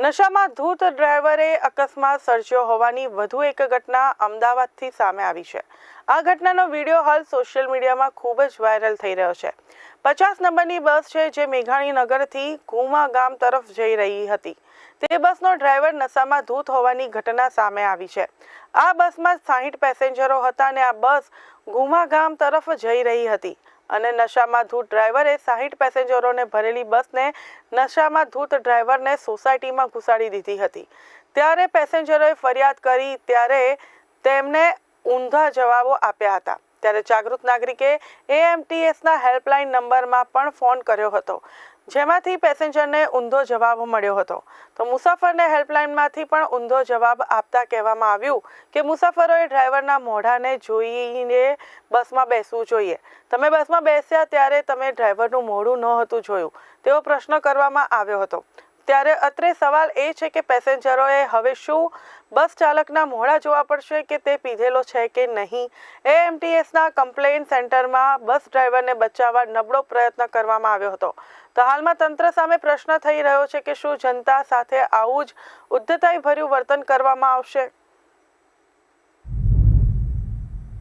નશામાં ધૂત ડ્રાઈવરે અકસ્માત સર્જ્યો હોવાની વધુ એક ઘટના અમદાવાદથી સામે આવી છે. આ ઘટનાનો વીડિયો હાલ સોશિયલ મીડિયામાં ખૂબ જ વાયરલ થઈ રહ્યો છે. પચાસ નંબરની બસ છે જે મેઘાણી નગરથી ઘુમા ગામ તરફ જઈ રહી હતી. તે બસનો ડ્રાઈવર નશામાં ધૂત હોવાની ઘટના સામે આવી છે. આ બસમાં સાહીઠ પેસેન્જરો હતા અને આ બસ ઘુમા ગામ તરફ જઈ રહી હતી. અને નશામાં ધૂત ડ્રાઈવરે સાહીઠ પેસેન્જરોને ભરેલી બસને નશામાં ધૂત ડ્રાઈવરને સોસાયટીમાં ઘુસાડી દીધી હતી. ત્યારે પેસેન્જરોએ ફરિયાદ કરી ત્યારે તેમને ઊંધા જવાબો આપ્યા હતા. ત્યારે જાગૃત નાગરિકે એએમટીએસના હેલ્પલાઇન નંબરમાં પણ ફોન કર્યો હતો, જેમાંથી પેસેન્જરને ઊંધો જવાબ મળ્યો હતો. તો મુસાફરને હેલ્પલાઇનમાંથી પણ ઊંધો જવાબ આપતા કહેવામાં આવ્યું કે મુસાફરોએ ડ્રાઈવરના મોઢાને જોઈને બસમાં બેસવું જોઈએ. તમે બસમાં બેસ્યા ત્યારે તમે ડ્રાઈવરનું મોઢું નહોતું જોયું. તેવો પ્રશ્ન કરવામાં આવ્યો હતો. ત્યારે અત્રે સવાલ એ છે કે પેસેન્જરોએ હવે શું બસ ચાલકના મોડા જોવા પડશે કે તે પીધેલો છે કે નહીં? એએમટીએસના કમ્પ્લેન સેન્ટરમાં બસ ડ્રાઈવરને બચાવવા નબળો પ્રયત્ન કરવામાં આવ્યો હતો. તો હાલમાં તંત્ર સામે પ્રશ્ન થઈ રહ્યો છે કે શું જનતા સાથે આવું જ ઉદ્ધતાઈ ભર્યું વર્તન કરવામાં આવશે?